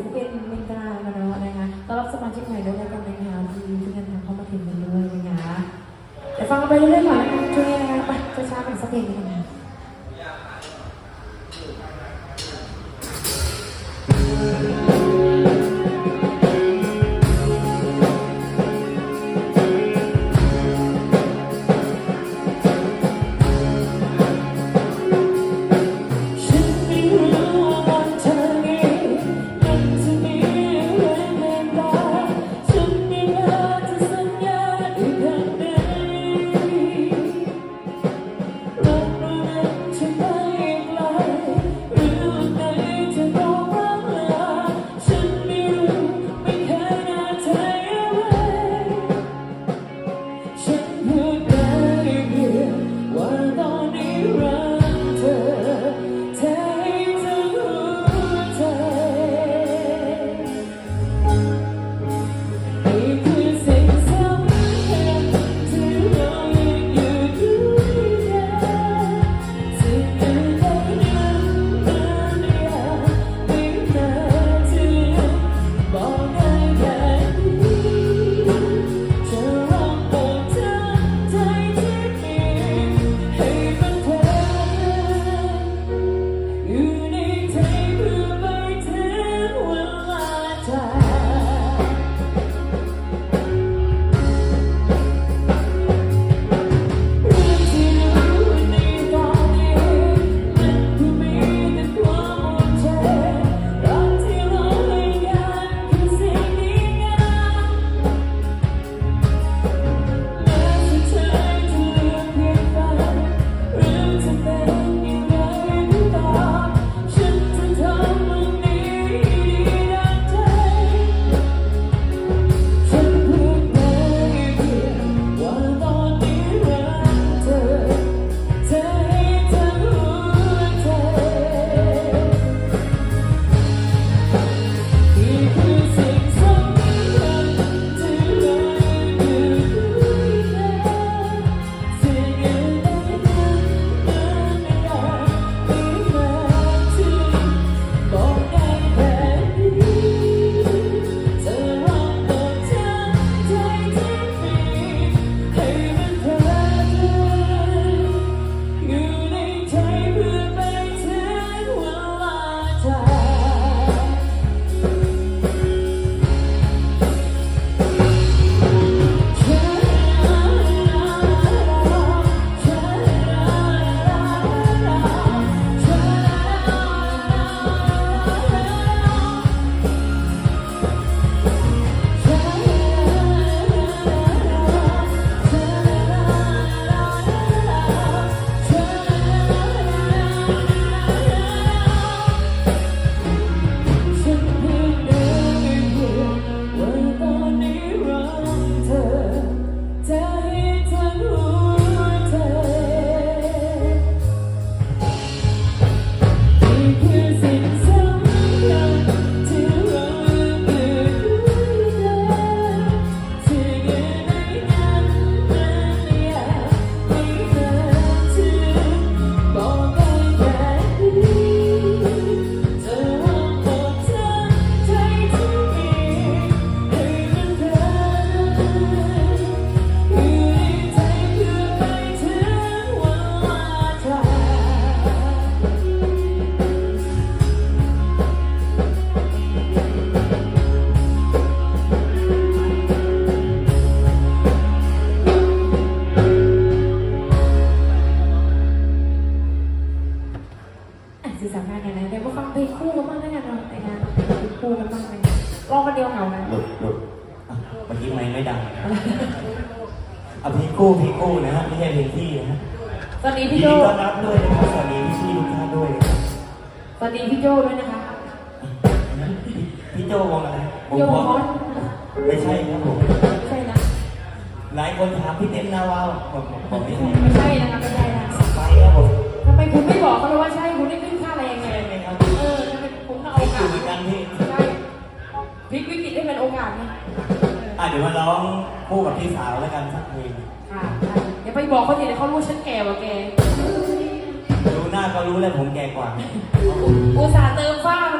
ศิลปินเมนกลามาเนาะนะคะต้อนรับสมาชิกใหม่ด้วยแล้วกันนะคะที่ที่กันทางเข้ามาถึงกันด้วยนะคะเดี๋ยวฟังไปเรื่อยๆก่อนนะคะช่วยนะคะไปช้าๆกันสักเพลงหนึงนะคะ กู้พี่กู้นะฮะไม่ใช่เพลงที่นะฮะสวัสดียินพี่ดีโจต้อนรับด้วยนะครับสวัสดีพี่พี่ทุกท่านด้วยนะครับสวัสดีพี่โจด้วยนะคะ พี่โจวงอะไรวงโจพมออสไม่ใช่ครับผมไม่ใช่นะ หลายคนถามพี่เต้นนาวาวผมผมไม่ใช่ไม่ใช่นะคะไม่ใช่นะไปครับผมทำไมคุณไม่บอกเขาเลยว่าใช่ คุณได้ขึ้นค่าแรงไงใช่ไหมครับเออทำไมคุณต้องเอาโอกาอยู่สเหมือนกันพี่ ใช่พลิกวิกฤตให้เป็นโอกาสไงอะเดี๋ยวมาร้องคู่กับพี่สาวแล้วกันสักเพลง ค่ะได้เดี๋ยวไปบอกเขาสิเดี๋ยวเขารู้ว่าฉันแก่กว่าแก ดูหน้าก็รู้แล้วผมแก่กว่า อุตส่าห์เติมฟ้ามาแล้ว